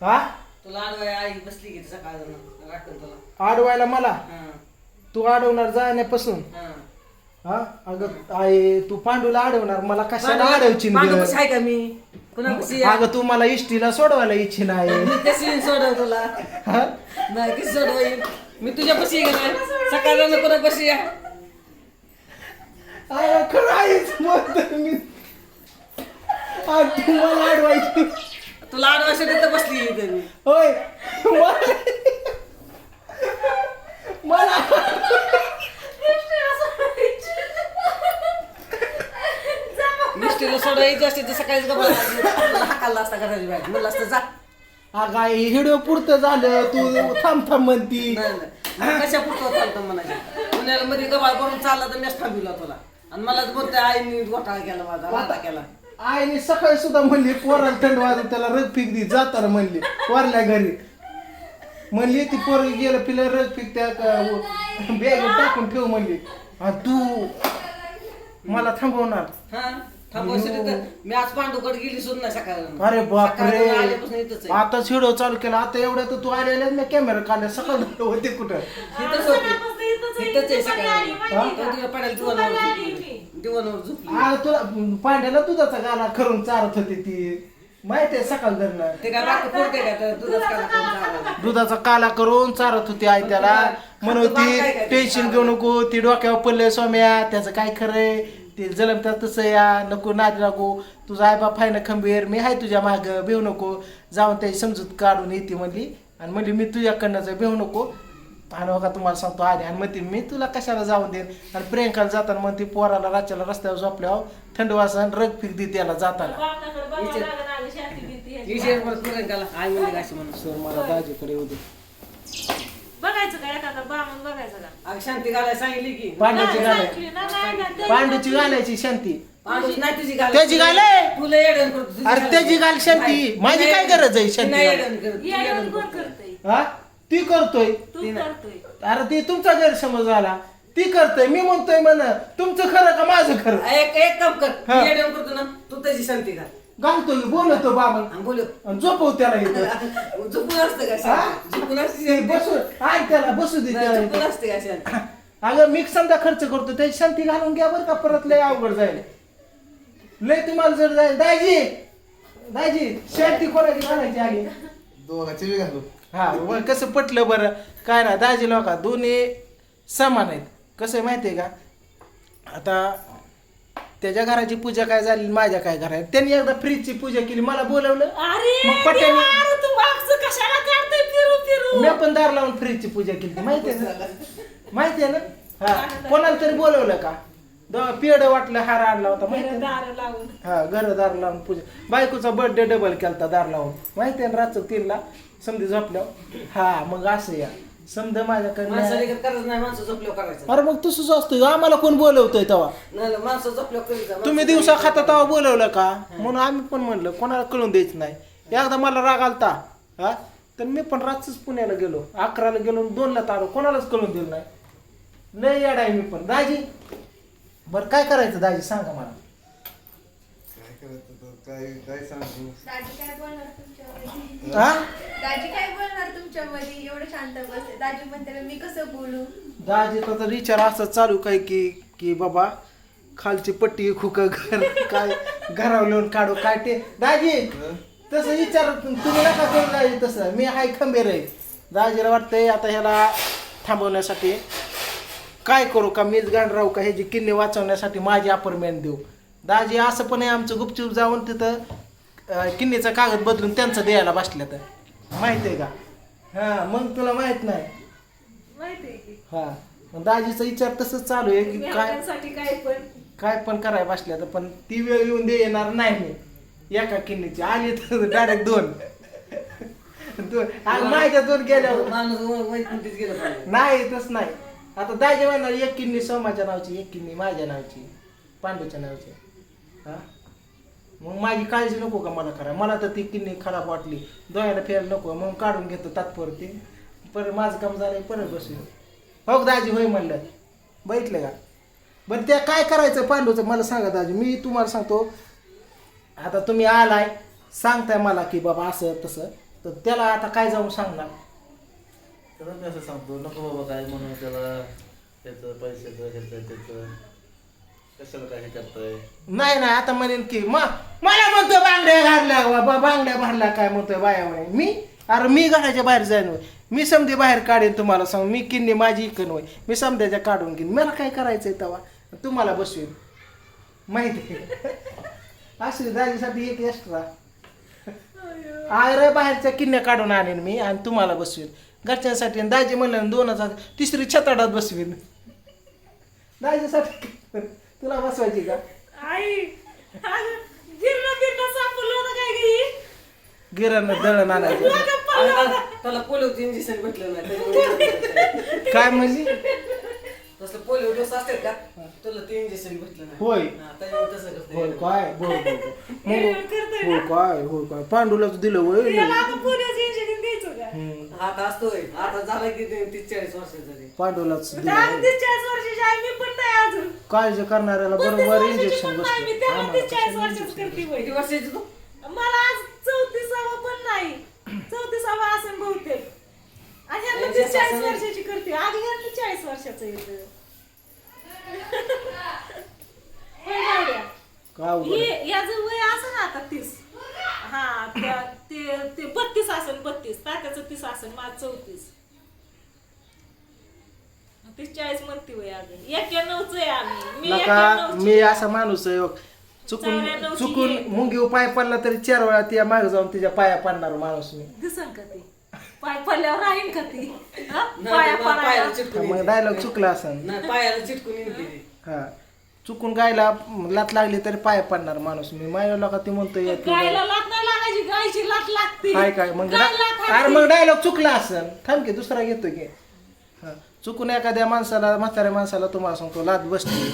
हा? तुला आडवाय आई बसली की सकाळ राखून तुला. आडवायला मला? हा. तू अडवणार जाण्यापासून? हा. हा? अगं आई तू पांडूला अडवणार मला कशाला अडवची मागं कशी आहे का मी? पुन्हा कशी आहे? अगं तू मला इष्टीला सोडवायला इच्छी नाही मी कशी सोडव तुला? हा? नाही कशी सोडव मी तुझ्या पशी गेला सकाळला कोणा पशी आहे अगं खरं आहेच म्हणतोय मी. तू मला अडवायची तुला आडवायसाठी तर बसली इथे. मी होय. मला- मला मिस्टीला सोडायची असते तर सकाळीच गप्पा हाकाला असता घराची बाहेर. म्हणलं असतं जा. हिडिओ पुरतं झालं तू थांब थांब म्हणती. नाही नाही. कशा पुरतो चालतो म्हणायचे. पुण्याला मध्ये गबाळ करून चालला तर मीच थांबिला तुला. आणि मला बोलते आईने घोटाळा केला माझा वाटा केला. आईने सकाळी सुद्धा म्हणली पोराला थंड वाजून त्याला रग फिक दी जाताना म्हणली वारल्या घरी. म्हणली ती पोरगी गेलं पिलं रग फिक त्या बॅग टाकून ठेव म्हणली. आणि तू मला थांबवणार. हा मी आज पांडूकडे गेली सुद्धा सकाळी अरे बापरे. आता व्हिडिओ चालू केला. आता एवढ्या तर तू आलेल्या कॅमेरा काढला सकाळ होते कुठं? तो पडायला दिवाणावर झोपली दिवाणावर झोपली आ, तुला पांड्याला दुधाचा गाला करून चारत होती ती. माहिती आहे सकाळ धरणं ते काय बाकी पुरते का? तर दुधाच काढा करून. दुधाचा काला करून चारत होती आई त्याला. म्हणत होती काय टेन्शन घेऊ नको ती डोक्यावर पडले सोम्या त्याचं काय खरंय? ते जलमतात तसं या नको नाद लागू. तुझा आई बाप आहे ना खंबीर मी आहे तुझ्या माग भेऊ नको. जाऊन त्याची समजूत काढून येते म्हणली. आणि म्हणली मी तुझ्याकडनंच आहे, भेऊ नको आणि बघा तुम्हाला सांगतो आली आणि म्हणते मी तुला कशाला जाऊन देईन? आणि प्रियंकाला जाताना म्हणते पोराला रात्याला रस्त्यावर झोपल्यावर थंड वासन रग फिक दे त्याला जाताना. विषय परत प्रियंकाला. आई म्हणली का अशी म्हणून. सर मला दाजीकडे येऊ दे. बघायचं का एखादा बामण बघायचं का? अग शांती घालायला सांगितली की. पांडूची शांती. पांडूची नाही तुझी घाल त्याची घाल आहे. तुला येडण करतो तुझी अरे घाल. त्याची घाल शांती. माझी काय गरज आहे शांती नाही घाल? येडण करत, तू येडवण येडण कोण करतो. करतंय? हा? ती करतोय. तू करतोय. अरे ती तुमचा गैरसमज झाला. ती करतोय. मी म्हणतोय म्हण तुमचं खरं का माझं खरं? एक एक काम कर. हा. करतो ना तू त्याची शांती घाल. घालतोय बोलतो बाबा. आणि बोलू आणि झोपव त्याला इथं. झोपून असतं का हा? झोपून असते शांती? बसू ऐक त्याला बसू दे नाही, झोपून इथं. असते का शांती? अगं मी समजा खर्च करतो त्याची शांती घालून घ्या बरं का परत लय अवघड जाईल. लय तुम्हाला जर जाईल. दाजी! दाजी! शांती कोणाची घालायची आली दोघांचे बी घालू. हा व कसं पटलं बरं? काय ना दाजी लोक दोन्ही समान आहेत. कसं आहे माहिती आहे का? आता त्याच्या घराची पूजा काय झाली माझ्या काय घरा त्यांनी एकदा फ्रीजची पूजा केली मला बोलवलं. अरे मग पट्ट्याने- देवा, अरे तू मागचं कशाला काढतोय फिरू फिरू? मी पण दार लावून फ्रीजची पूजा केली माहिती आहे ना? माहिती आहे ना? हा कोणाला तरी बोलवलं का? द- पेड वाटलं हार आणला होता माहिती आहे ना? दार लावून. हा घर दार लावून पूजा बायकोचा बर्थडे डबल केलता दार लावून. माहिती आहे ना रातचं तीनला? समधी झोपल्यावर? हा मग असं या. समजा माणसं माझ्याकडे लगेच करत नाही माणसं झोपल्यावर करायचं. अरे मग तसंच असतं आम्हाला कोण बोलवतोय तेव्हा? नाही नाही, माणसं झोपल्यावर करायचं तुम्ही दिवसा खाता तेव्हा बोलवलं का? म्हणून आम्ही पण म्हणलं कोणाला कळून द्यायचं नाही. एकदा मला राग आलता हा? तर मी पण रातच पुण्याला गेलो. अकराला गेलो आणि दोनला तारो. कोणालाच कळून दिलं नाही. लय याड आहे मी पण. दाजी बरं काय करायचं दाजी? सांगा मला. काय काय सांगू? दाजी काय बोलणार तुमच्यामध्ये? हा? दाजी काय बोलणार तुमच्यामध्ये? एवढं शांत बसते दाजी म्हणते मी कसं बोलू? दाजीचा तर विचार असा चालू काय की की बाबा खालची पट्टी खुक घर काय घरावर लिहून काढू काय ते. दाजी तसं विचार तुम्ही नका करू दाजी तसं. मी हाय खंबीर आहे. दाजीला वाटतंय आता ह्याला थांबवण्यासाठी. काय करू का मीच गाण राहू का ह्याची किन्नी वाचवण्यासाठी माझी अपॉइंटमेंट देऊ. दाजी असं पण आहे आमचं गुपचूप जाऊन तिथं अं, किन्नीचा कागद बदलून त्यांचं द्यायला बसल्या तर. माहिती आहे का? हां मग तुला माहीत नाही. माहितीये की. हा मग दाजीचा विचार तसंच चालू आहे की काय काय पण. काय पण करायला बसल्या तर पण ती वेळ येऊन दे येणार नाही. मी एका किन्नीची. आली तर डायरेक्ट दोन. दोन. आणि माझ्या दोन गेल्यावर माणूस व- गेलं पाहिजे. नाही तस नाही. आता दाजी म्हणणार एक किन्नी सोमाच्या नावची एक किन्नी माझ्या नावची पांडूच्या नावची. हा? मग माझी काळजी नको का मला करा? मला तर ती किडनी खराब वाटली. दोयाला फिरायला नको. मग काढून घेतो तात्पुरती. परत माझं काम झालं परत बसून. हो दाजी? होय म्हणलं. बघितलं का? बरं त्या काय करायचं पांडूचं? मला सांगा दाजी. मी तुम्हाला सांगतो. आता तुम्ही आलाय सांगताय मला की बाबा असं तसं. तर त्याला आता काय जाऊन सांगणार? त्याला मी असं सांगतो. नको बाबा काय म्हणून त्याला त्याचं पैशाचं ह्याचं त्याचं. कशाला काय हे करताय? नाही नाही आता म्हणेन की म- मला म्हणतोय बांगड्या घालल्या बाबा बांगड्या भरल्या काय म्हणतोय बाया म्हणे. मी? अरे मी घराच्या बाहेर जाईन होय. मी समधी बाहेर काढेन तुम्हाला सांग मी किन्नी माझी इकन होय. मी समध्याच्या काढून घेईन. मला काय करायचंय तेव्हा तुम्हाला बसवेन. माहिती असली दाजीसाठी एक एक्स्ट्रा आयरे बाहेरच्या किन्या काढून आणेन मी आणि तुम्हाला बसवेन. घरच्यांसाठी आणि दाजी म्हणलं ना दोन हजार तिसरी छताडात बसवेन. दाजीसाठी तुला बसवायची का? आई गिरणं बिरणं सापडलं होतं काय गिरण दळण आणायचं. आणि त्याला- त्याला पोलिओचं इंजेक्शन भेटलं नाही त्याच्यामुळे काय म्हणजे तसलं पोलिओ डोस असतात का? तुला ते इंजेक्शन भेटलं नाही. होय. हा, त्याच्यामुळे तसं करते होय काय? बोल बोल मग हो काय हो काय? पांडुलाच दिलं होय त्याला आता पुण्याचं इंजेक्शन द्यायचं का? हम्म, आता असतोय. आता झाला की ते तीस चाळीस वर्षाचा झाले. पांडुलाच दिलं दहा होय. तीस चाळीस वर्षाची आहे मी पण नाही अजून. काळजी करणाऱ्याला बरोबर इंजेक्शन बसतं. आम्हाला चाळीस कशाला वर्षाचं injection? करते. वर्षाची तू. मला आज चौतीसावा पण नाही. चौतीसावा असेल बहुतेक. आणि चाळीस वर्षाची करते. आधी चाळीस वर्षाचं येतं. होय गावड्या? काय अवघड आहे. हे याचं वय असं ना आता तीस. हा त्या- ते ते बत्तीस असेल बत्तीस. तात्याचं तीस असेल माझं चौतीस. तीस चाळीस म्हणते वय अजून एक्क्याण्णवच आहे आम्ही मी नका एक्क्याण्णवची. मी असा माणूस आहे बघ. चुकून चुकून आहे. मुंगी पाय पडला तरी चार वेळा त्या मागे जाऊन तिच्या पाया पडणार माणूस मी दिसन का ती पाय पडल्यावर राहीन का ती हा? पाया पायाला चिटकून मग येते. डायलॉग चुकला असं नाही पायाला चिटकून येते. हा चुकून गायला लात लागली तरी पाय पडणार माणूस मी माझ्या लोका ते म्हणतोय तू गाय- गायला लाट नाही लागायची गायची लाट लागते काय काय मग अरे. मग डायलॉग चुकला असेल थांब की दुसरा घेतो की हा चुकून एखाद्या माणसाला म्हाताऱ्या माणसाला तुम्हाला सांगतो लात बसली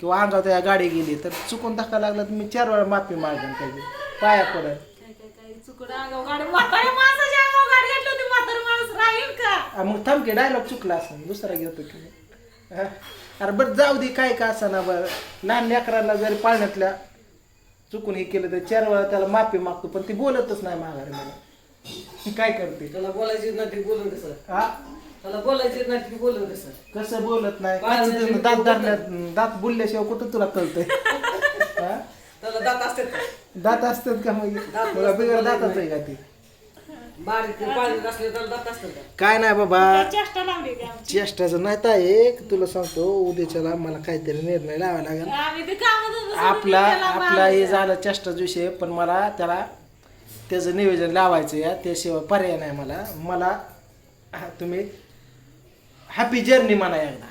किंवा अंगावर त्या गाडी गेली तर चुकून धक्का लागला तर मी चार वेळा माफी मागेन त्याची. पाया का? मग थांब की डायलॉग चुकला असेल दुसरा घेतो की मी. हा. अरे बरं जाऊ दे काय का असं ना बरं. लहान लेकरांना जरी पाळण्यातल्या चुकून हे केलं तर चार वेळा त्याला माफी मागतो पण ती बोलतच नाही माघारी मला. काय करते? त्याला बोलायची ना ती बोलून कसं हा? त्याला बोलायची ना ती बोलून कसं? कसं बोलत नाही? कसं दात धरण्यात दात बुलल्याशिवाय कुठं तुला कळतंय? हा? त्याला दात असतात का? दात असतात का मग? दात तुला बिगर दाताच आहे का ती? बारीक पाळण्यात असले त्याला दात असतात का? काय नाही बाबा. चेष्टा लावली का आमची? चेष्टाचं नाही तर एक तुला सांगतो उद्याच्याला मला काहीतरी निर्णय लावा लागेल. आम्ही ते काम आपला आपला हे झालं चेष्टाचा विषय पण मला त्याला त्याचं नियोजन लावायचं या त्याशिवाय पर्याय नाही मला. मला हा, तुम्ही हॅपी जर्नी म्हणा एकदा.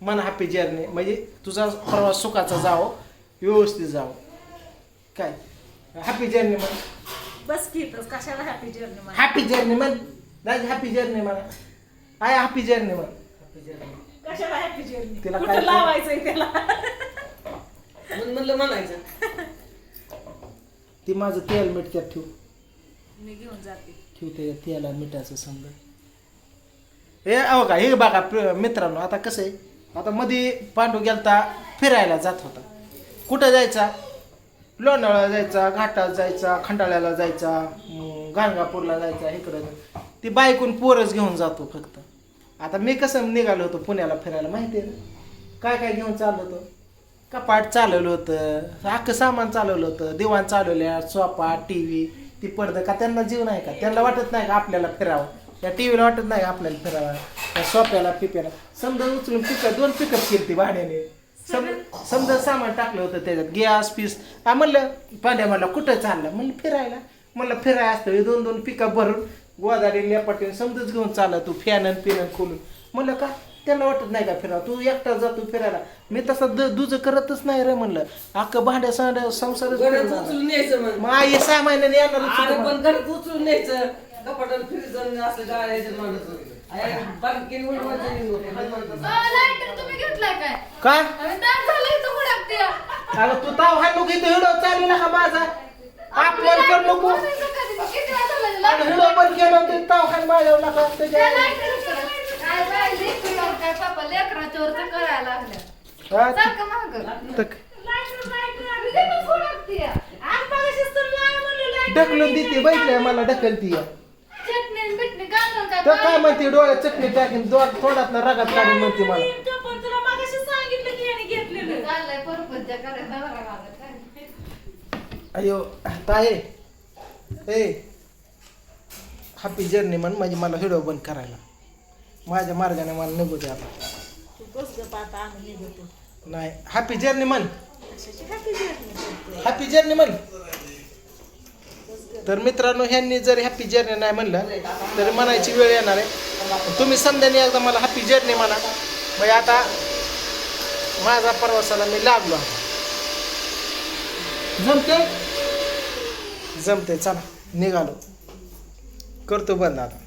म्हणा हॅपी जर्नी म्हणजे तुझा प्रवास सुखाचा जावं व्यवस्थित जावं. काय? हॅपी जर्नी म्हण बस की इथंच कशाला हॅपी जर्नी म्हणा हॅपी जर्नी म्हण राज हॅपी जर्नी म्हणा. आय हॅपी जर्नी म्हण. कशाला हॅपी जर्नी तिला कुठं काय- लावायचंय त्याला? म्हणून म्हणलं म्हणायचं. ती माझं तेल मीठ त्यात ठेव. मी घेऊन जाते. ठेवते तेला मिठाचं समजा. हे अहो का हे बघा प्र- मित्रांनो आता कसं आहे आता मध्ये पांडू गेलता फिरायला जात होता. कुठं जायचा? लोणावळा जायचा घाटात जायचा खंडाळ्याला जायचा अं, गाणगापूरला जायचा इकडं. ती बायकून पोरच घेऊन जातो फक्त. आता मी कसं निघालो होतो पुण्याला फिरायला माहिती आहे ना? काय काय घेऊन चाललो होतो? कपाट चालवलं होतं अख्खं सामान चालवलं होतं दिवाण चालवल्या सोफा टी व्ही ती पडदं का त्यांना जीव नाही का? त्यांना वाटत नाही का आपल्याला फिरावं? या टी व्हीला वाटत नाही आपल्याला फिरावं त्या सोफ्याला पिप्याला. समजा उचलून पिकअप दोन पिकअप केली ती भाड्याने. सम समजा सामान टाकलं होतं त्याच्यात गॅस पीस हा म्हणलं पांड्या म्हणलं कुठं चाललं म्हणलं फिरायला. म्हणलं फिरायला असतं. हे दोन दोन पिकअप भरून गोदाडी लेपाटीन समजच घेऊन चालला तू फॅन पिन खोलून. म्हणलं का? त्यांना वाटत नाही का फिरावं? तू एकटा जातो फिरायला. मी तसं द दुज करतच नाही रे म्हणलं. अख्खं भांड्या घरात फिरवणार. उचलून न्यायचं मग आई सहा महिन्याने येणार अरे पण घरात उचलून न्यायचं. कपाटाला फ्रीज. लाईटर तुम्ही घेतलाय काय? काय? अरे दाट झालं इथं हुडकते अगं तू ताव हा नको इथं हिडो चालू नका माझा. अपमान कर नको. किती वेळा झालं आणि लाईटर हिडो पण केलं ते ताव खान माझ्यावर नका त्याच्या काय बाई, लेकरं काय पापा करायला लागल्या. हा, सारखं मागं. तक- लाईटर लाईटर अरे ते पण ढकलून देते बैठल्या मला ढकलती चटणी बिटणी घालून काय तर काय म्हणते डोळ्यात चटणी टाकीन दोन तोंडात रगात काढून म्हणते मला. पण तुला मागाशी सांगितलं की याने घेतलेलं. चाललंय परपंच करायला. नवरा माझा काय अयो ताये ए हॅपी जर्नी म्हण म्हणजे मला व्हिडिओ बंद करायला. माझ्या मार्गाने मला निघू दे आता. तू आम्ही निघतो. नाही हॅपी जर्नी म्हण. करतोय. हॅपी जर्नी म्हण. तर मित्रांनो ह्यांनी जर हॅपी जर्नी नाही म्हणलं तर म्हणायची वेळ येणार आहे. तुम्ही समजाने एकदा मला हॅपी जर्नी म्हणा. म्हणजे आता माझा प्रवासाला मी लागलो आहे. जमते जमते चला निघालो. करतो बंद आता.